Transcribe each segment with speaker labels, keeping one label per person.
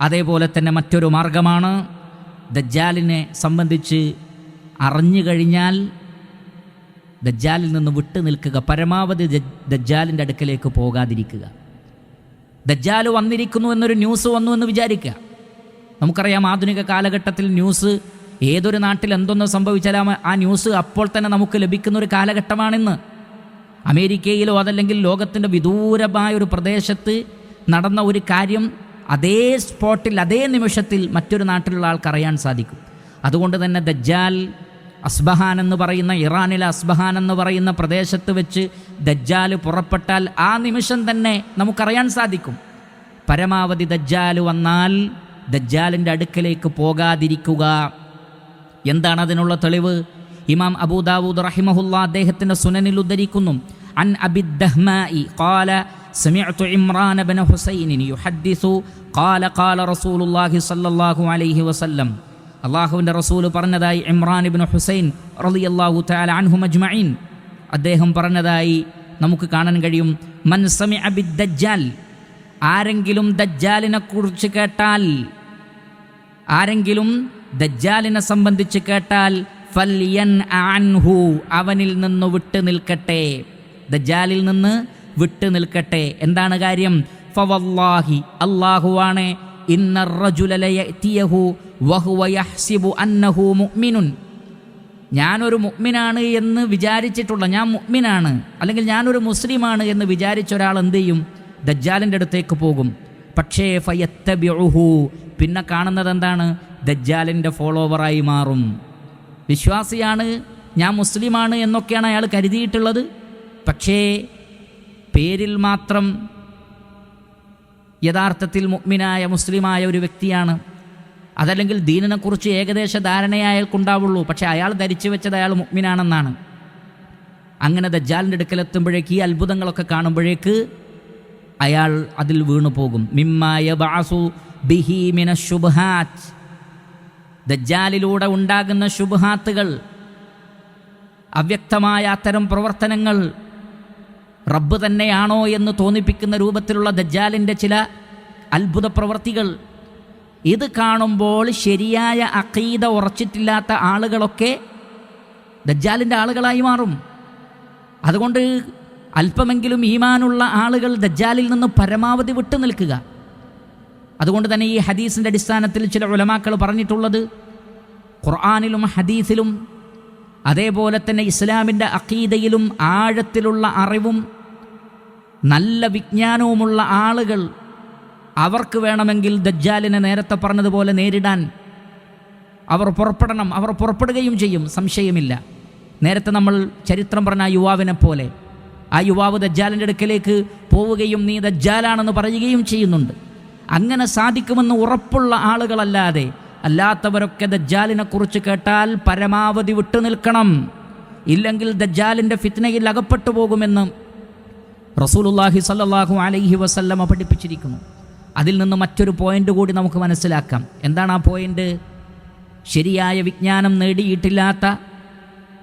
Speaker 1: അതേപോലെ തന്നെ മറ്റൊരു മാർഗമാണ് ദജ്ജാലിനെ സംബന്ധിച്ച് അറിഞ്ഞു കഴിഞ്ഞാൽ ദജ്ജാലിൽ നിന്ന് വിട്ടു നിൽക്കുക പരമാവധി ദജാലിന്റെ അടുക്കലേക്ക് പോകാതിരിക്കുക. ദജ്ജാൽ വന്നിരിക്കുന്നു എന്നൊരു ന്യൂസ് വന്നു എന്ന് വിചാരിക്കുക. നമുക്കറിയാം ആധുനിക കാലഘട്ടത്തിൽ ന്യൂസ് ഏതൊരു നാട്ടിൽ എന്തൊന്ന് സംഭവിച്ചാലും ആ ന്യൂസ് അപ്പോൾ തന്നെ നമുക്ക് ലഭിക്കുന്ന ഒരു കാലഘട്ടമാണിന്ന്. അമേരിക്കയിലോ അതല്ലെങ്കിൽ ലോകത്തിന്റെ വിദൂരമായ ഒരു പ്രദേശത്ത് നടന്ന ഒരു കാര്യം അതേ സ്പോട്ടിൽ അതേ നിമിഷത്തിൽ മറ്റൊരു നാട്ടിലുള്ള ആൾക്കറിയാൻ സാധിക്കും. അതുകൊണ്ട് തന്നെ ദജ്ജാൽ അസ്ബഹാൻ എന്ന് പറയുന്ന ഇറാനിലെ അസ്ബഹാൻ എന്ന് പറയുന്ന പ്രദേശത്ത് വെച്ച് ദജ്ജാൽ പുറപ്പെട്ടാൽ ആ നിമിഷം തന്നെ നമുക്കറിയാൻ സാധിക്കും. പരമാവധി ദജ്ജാൽ വന്നാൽ ദജ്ജാലിന്റെ അടുക്കലേക്ക് പോകാതിരിക്കുക. എന്താണ് അതിനുള്ള തെളിവ്? ഇമാം അബൂദാവൂദ് റഹിമഹുല്ല അദ്ദേഹത്തിന്റെ സുനനിൽ ഉദ്ധരിക്കുന്നു. അൻ അബിദ്ദഹ്മായി سمعت عمران بن حسين يحدث قال قال رسول الله صلى الله عليه وسلم അള്ളാഹുവിൻ്റെ റസൂൽ പറഞ്ഞതായി ഇമ്രാൻ ഇബ്നു ഹുസൈൻ റളിയല്ലാഹു തആല അൻഹു മജ്മഈൻ അദ്ദേഹം പറഞ്ഞതായി നമുക്ക് കാണാൻ കഴിയും മൻ സമിഅ ബിദ്ദജ്ജാൽ ആരെങ്കിലും ദജ്ജാലിനെ കുറിച്ച് കേട്ടാൽ ആരെങ്കിലും ദജ്ജാലിനെ സംബന്ധിച്ച് കേട്ടാൽ ഫല്യൻ അൻഹു അവനിൽ നിന്ന് വിട്ടു നിൽക്കട്ടെ ദജ്ജാലിൽ നിന്ന് വിട്ടു നിൽക്കട്ടെ. എന്താണ് കാര്യം? മുഅ്മിനുൻ. ഞാനൊരു മുഗ്മിനാണ് എന്ന് വിചാരിച്ചിട്ടുള്ള ഞാൻ മുഗ്മിനാണ് അല്ലെങ്കിൽ ഞാനൊരു മുസ്ലിമാണ് എന്ന് വിചാരിച്ച ഒരാൾ എന്ത് ചെയ്യും? ദജ്ജാലിന്റെ അടുത്തേക്ക് പോകും. പക്ഷേ ഫയത്തബിഉഹു പിന്നെ കാണുന്നത് എന്താണ്? ദജ്ജാലിന്റെ ഫോളോവറായി മാറും. വിശ്വാസിയാണ് ഞാൻ മുസ്ലിമാണ് എന്നൊക്കെയാണ് അയാൾ കരുതിയിട്ടുള്ളത്. പക്ഷേ പേരിൽ മാത്രം യഥാർത്ഥത്തിൽ മുഗ്മിനായ മുസ്ലിമായ ഒരു വ്യക്തിയാണ്. അതല്ലെങ്കിൽ ദീനിനെക്കുറിച്ച് ഏകദേശ ധാരണയെ അയാൾക്കുണ്ടാവുള്ളൂ പക്ഷേ അയാൾ ധരിച്ചു വെച്ചത് അയാൾ മുഗ്മിനാണെന്നാണ് അങ്ങനെ ദജ്ജാലിന്റെ അടുക്കലെത്തുമ്പോഴേക്ക് ഈ അത്ഭുതങ്ങളൊക്കെ കാണുമ്പോഴേക്ക് അയാൾ അതിൽ വീണു പോകും. മിമ്മായ ബാസു ബിഹി മിന ശുബ്ഹാത്ത്. ദജ്ജാലിലൂടെ ഉണ്ടാകുന്ന ശുബ്ഹാത്തുകൾ അവ്യക്തമായ അത്തരം പ്രവർത്തനങ്ങൾ റബ്ബ് തന്നെയാണോ എന്ന് തോന്നിപ്പിക്കുന്ന രൂപത്തിലുള്ള ദജ്ജാലിന്റെ ചില അത്ഭുത പ്രവർത്തികൾ. ഇത് കാണുമ്പോൾ ശരിയായ അക്കീത ഉറച്ചിട്ടില്ലാത്ത ആളുകളൊക്കെ ദജ്ജാലിന്റെ ആളുകളായി മാറും. അതുകൊണ്ട് അല്പമെങ്കിലും ഈമാനുള്ള ആളുകൾ ദജ്ജാലിൽ നിന്ന് പരമാവധി വിട്ടു നിൽക്കുക. അതുകൊണ്ട് തന്നെ ഈ ഹദീസിന്റെ അടിസ്ഥാനത്തിൽ ചില ഉലമാക്കൾ പറഞ്ഞിട്ടുള്ളത് ഖുർആാനിലും ഹദീസിലും അതേപോലെ തന്നെ ഇസ്ലാമിന്റെ അഖീദയിലും ആഴത്തിലുള്ള അറിവും നല്ല വിജ്ഞാനവുമുള്ള ആളുകൾ അവർക്ക് വേണമെങ്കിൽ ദജ്ജാലിനെ നേരത്തെ പറഞ്ഞതുപോലെ നേരിടാൻ അവർ പുറപ്പെടണം അവർ പുറപ്പെടുകയും ചെയ്യും സംശയമില്ല. നേരത്തെ നമ്മൾ ചരിത്രം പറഞ്ഞ ആ യുവാവിനെ പോലെ ആ യുവാവ് ദജ്ജാലിന്റെ അടുക്കലേക്ക് പോവുകയും നീ ദജ്ജാലാണെന്ന് പറയുകയും ചെയ്യുന്നുണ്ട്. അങ്ങനെ സാധിക്കുമെന്ന് ഉറപ്പുള്ള ആളുകളല്ലാതെ അല്ലാത്തവരൊക്കെ ദജ്ജാലിനെക്കുറിച്ച് കേട്ടാൽ പരമാവധി വിട്ടുനിൽക്കണം. ഇല്ലെങ്കിൽ ദജ്ജാലിന്റെ ഫിത്നയിൽ അകപ്പെട്ടു പോകുമെന്ന് റസൂലുല്ലാഹി സല്ലല്ലാഹു അലൈഹി വസല്ലമ പഠിപ്പിച്ചിരിക്കുന്നു. അതിൽ നിന്ന് മറ്റൊരു പോയിന്റ് കൂടി നമുക്ക് മനസ്സിലാക്കാം. എന്താണ് ആ പോയിന്റ് ശരിയായ വിജ്ഞാനം നേടിയിട്ടില്ലാത്ത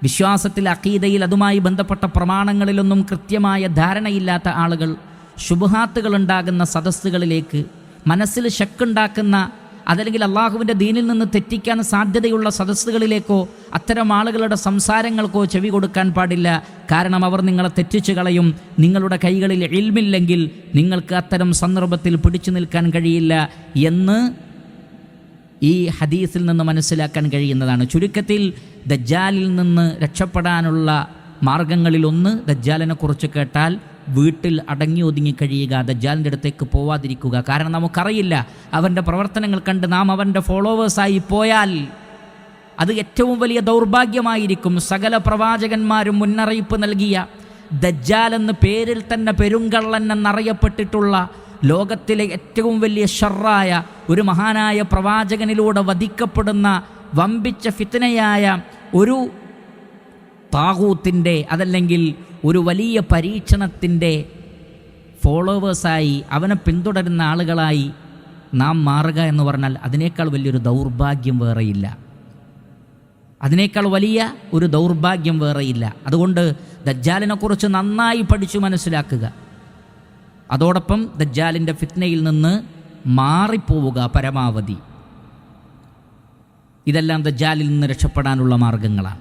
Speaker 1: വിശ്വാസത്തിൽ അക്കീതയിൽ അതുമായി ബന്ധപ്പെട്ട പ്രമാണങ്ങളിലൊന്നും കൃത്യമായ ധാരണയില്ലാത്ത ആളുകൾ ശുഭഹാത്തുകളുണ്ടാകുന്ന സദസ്സുകളിലേക്ക് മനസ്സിൽ ശക്കുണ്ടാക്കുന്ന അതല്ലെങ്കിൽ അള്ളാഹുവിന്റെ ദീനിൽ നിന്ന് തെറ്റിക്കാൻ സാധ്യതയുള്ള സദസ്സുകളിലേക്കോ അത്തരം ആളുകളുടെ സംസാരങ്ങൾക്കോ ചെവി കൊടുക്കാൻ പാടില്ല. കാരണം അവർ നിങ്ങളെ തെറ്റിച്ചു കളയും. നിങ്ങളുടെ കൈകളിൽ എൽമില്ലെങ്കിൽ നിങ്ങൾക്ക് അത്തരം സന്ദർഭത്തിൽ പിടിച്ചു നിൽക്കാൻ കഴിയില്ല എന്ന് ഈ ഹദീസിൽ നിന്ന് മനസ്സിലാക്കാൻ കഴിയുന്നതാണ്. ചുരുക്കത്തിൽ ദജ്ജാലിൽ നിന്ന് രക്ഷപ്പെടാനുള്ള മാർഗങ്ങളിലൊന്ന് ദജ്ജാലിനെക്കുറിച്ച് കേട്ടാൽ വീട്ടിൽ അടങ്ങി ഒതുങ്ങി കഴിയുക ദജ്ജാലിന്റെ അടുത്തേക്ക് പോവാതിരിക്കുക. കാരണം നമുക്കറിയില്ല അവന്റെ പ്രവർത്തനങ്ങൾ കണ്ട് നാം അവന്റെ ഫോളോവേഴ്സായി പോയാൽ അത് ഏറ്റവും വലിയ ദൗർഭാഗ്യമായിരിക്കും. സകല പ്രവാചകന്മാരും മുന്നറിയിപ്പ് നൽകിയ ദജ്ജാൽ എന്ന പേരിൽ തന്നെ പെരുങ്കള്ളൻ എന്നറിയപ്പെട്ടിട്ടുള്ള ലോകത്തിലെ ഏറ്റവും വലിയ ഷറായ ഒരു മഹാനായ പ്രവാചകനിലൂടെ വധിക്കപ്പെടുന്ന വമ്പിച്ച ഫിത്തനയായ ഒരു താകൂത്തിന്റെ അതല്ലെങ്കിൽ ഒരു വലിയ പരീക്ഷണത്തിന്റെ ഫോളോവേഴ്സായി അവനെ പിന്തുടരുന്ന ആളുകളായി നാം മാറുക എന്ന് പറഞ്ഞാൽ അതിനേക്കാൾ വലിയൊരു ദൗർഭാഗ്യം വേറെയില്ല. അതിനേക്കാൾ വലിയ ഒരു ദൗർഭാഗ്യം വേറെയില്ല. അതുകൊണ്ട് ദജ്ജാലിനെക്കുറിച്ച് നന്നായി പഠിച്ചു മനസ്സിലാക്കുക. അതോടൊപ്പം ദജ്ജാലിന്റെ ഫിത്നയിൽ നിന്ന് മാറിപ്പോവുക പരമാവധി. ഇതെല്ലാം ദജ്ജാലിൽ നിന്ന് രക്ഷപ്പെടാനുള്ള മാർഗങ്ങളാണ്.